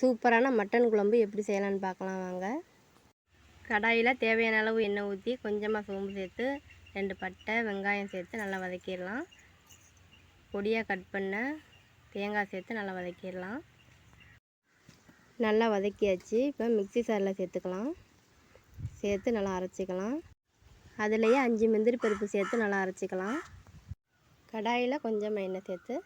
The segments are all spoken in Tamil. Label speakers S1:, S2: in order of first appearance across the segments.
S1: சூப்பரான மட்டன் குழம்பு எப்படி செய்யலான்னு பார்க்கலாம் வாங்க. கடாயில் தேவையான அளவு எண்ணெய் ஊற்றி கொஞ்சமாக சோம்பு சேர்த்து ரெண்டு பட்டை வெங்காயம் சேர்த்து நல்லா வதக்கிடலாம். பொடியாக கட் பண்ண தேங்காய் சேர்த்து நல்லா வதக்கிடலாம். நல்லா வதக்கியாச்சு. இப்போ மிக்ஸி சாரில் சேர்த்துக்கலாம். சேர்த்து நல்லா அரைச்சிக்கலாம். அதுலேயே அஞ்சு முந்திரி பருப்பு சேர்த்து நல்லா அரைச்சிக்கலாம். கடாயில் கொஞ்சமாக எண்ணெய் சேர்த்து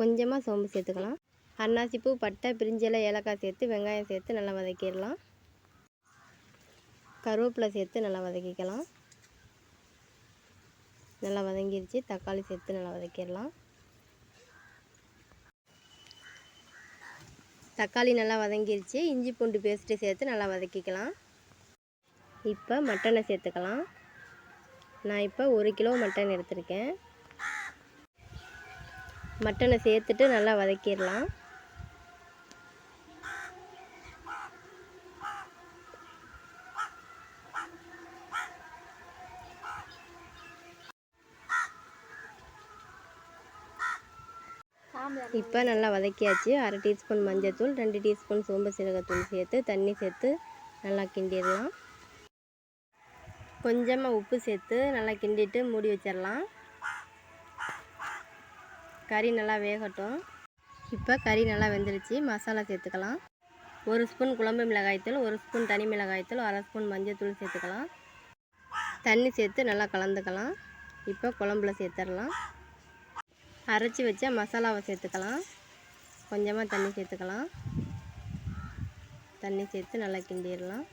S1: கொஞ்சமாக சோம்பு சேர்த்துக்கலாம். அன்னாசிப்பூ பட்டை பிரிஞ்சலை ஏலக்காய் சேர்த்து வெங்காயம் சேர்த்து நல்லா வதக்கிடலாம். கருவேப்பிலை சேர்த்து நல்லா வதக்கிக்கலாம். நல்லா வதங்கிருச்சு. தக்காளி சேர்த்து நல்லா வதக்கிடலாம். தக்காளி நல்லா வதங்கிருச்சு. இஞ்சி பூண்டு பேஸ்ட்டு சேர்த்து நல்லா வதக்கிக்கலாம். இப்போ மட்டனை சேர்த்துக்கலாம். நான் இப்போ ஒரு கிலோ மட்டன் எடுத்திருக்கேன். மட்டனை சேர்த்துட்டு நல்லா வதக்கிடலாம். இப்போ நல்லா வதக்கியாச்சு. அரை டீஸ்பூன் மஞ்சத்தூள் ரெண்டு டீஸ்பூன் சோம்பு சீரகத்தூள் சேர்த்து தண்ணி சேர்த்து நல்லா கிண்டிடலாம். கொஞ்சமாக உப்பு சேர்த்து நல்லா கிண்டிட்டு மூடி வச்சிடலாம். கறி நல்லா வேகட்டும். இப்போ கறி நல்லா வெந்துருச்சு. மசாலா சேர்த்துக்கலாம். ஒரு ஸ்பூன் குழம்பு மிளகாய்த்தூள் ஒரு ஸ்பூன் தனி மிளகாய்த்தூள் அரை ஸ்பூன் மஞ்சத்தூள் சேர்த்துக்கலாம். தண்ணி சேர்த்து நல்லா கலந்துக்கலாம். இப்போ குழம்புல சேர்த்துடலாம். அரைச்சி வச்ச மசாலாவை சேர்த்துக்கலாம். கொஞ்சமாக தண்ணி சேர்த்துக்கலாம். தண்ணி சேர்த்து நல்லா கிண்டிடலாம்.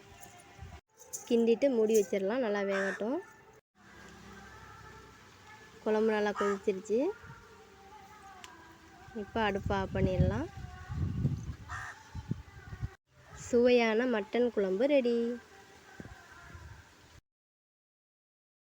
S1: கிண்டிட்டு மூடி வச்சிடலாம். நல்லா வேகட்டும். குழம்பு நல்லா கொதிச்சிருச்சு. இப்போ அடுப்பை ஆஃப் பண்ணிடலாம். சுவையான மட்டன் குழம்பு ரெடி.